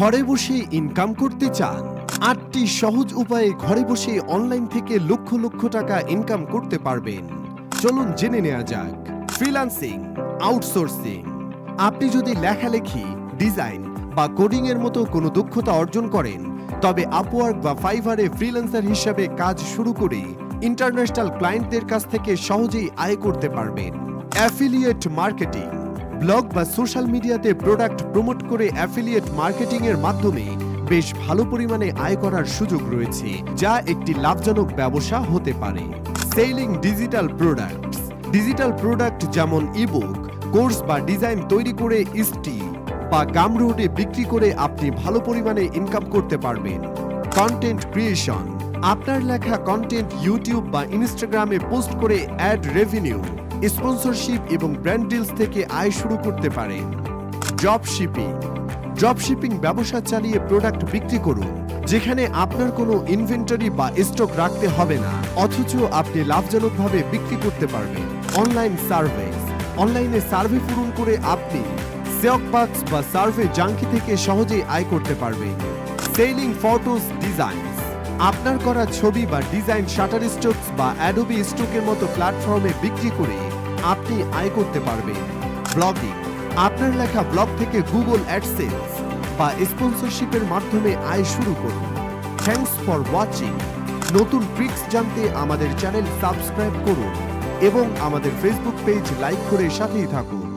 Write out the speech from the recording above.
ঘরে বসে ইনকাম করতে চান, আটটি সহজ উপায়ে ঘরে বসে অনলাইন থেকে লক্ষ লক্ষ টাকা ইনকাম করতে পারবেন। চলুন জেনে নেওয়া যাক ফ্রিল্যান্সিং আউটসোর্সিং আপনি যদি লেখালেখি ডিজাইন বা কোডিং এর মতো কোনো দক্ষতা অর্জন করেন, তবে আপওয়ার্ক বা ফাইভারে ফ্রিল্যান্সার হিসাবে কাজ শুরু করে ইন্টারন্যাশনাল ক্লায়েন্টদের কাছ থেকে সহজেই আয় করতে পারবেন। অ্যাফিলিয়েট মার্কেটিং ব্লগ বা সোশ্যাল মিডিয়াতে প্রোডাক্ট প্রমোট করে অ্যাফিলিয়েট মার্কেটিং এর মাধ্যমে বেশ ভালো পরিমাণে আয় করার সুযোগ রয়েছে, যা একটি লাভজনক ব্যবসা হতে পারে। Selling digital products digital product যেমন ইবুক কোর্স বা ডিজাইন তৈরি করে ইস্টি বা গামরোডে বিক্রি করে আপনি ভালো পরিমাণে ইনকাম করতে পারবেন। কন্টেন্ট ক্রিয়েশন আপনার লেখা কন্টেন্ট ইউটিউব বা ইনস্টাগ্রামে পোস্ট করে অ্যাড রেভিনিউ স্পন্সরশিপ এবং ব্র্যান্ড ডিলস থেকে আয় শুরু করতে পারেন জব শিপিং ড্রপ শিপিং ব্যবসা চালিয়ে প্রোডাক্ট বিক্রি করুন, যেখানে আপনার কোনো ইনভেন্টরি বা স্টক রাখতে হবে না, অথচ আপনি লাভজনকভাবে বিক্রি করতে পারবেন। অনলাইন সার্ভিস অনলাইনে সার্ভে পূরণ করে আপনি সেওক বাক্স বা সার্ভে জাঙ্কি থেকে সহজেই আয় করতে পারবেন। সেলিং ফটোস ডিজাইন আপনার করা ছবি বা ডিজাইন শাটার স্টকস বা অ্যাডোবি স্টকের মতো প্ল্যাটফর্মে বিক্রি করে আপনি আয় করতে পারবেন। ব্লগিং আপনার লেখা ব্লগ থেকে গুগল অ্যাডসেন্স বা স্পন্সরশিপের মাধ্যমে আয় শুরু করুন। Thanks for watching. নতুন ট্রিক্স জানতে আমাদের চ্যানেল সাবস্ক্রাইব করুন এবং আমাদের ফেসবুক পেজ লাইক করে সাথেই থাকুন।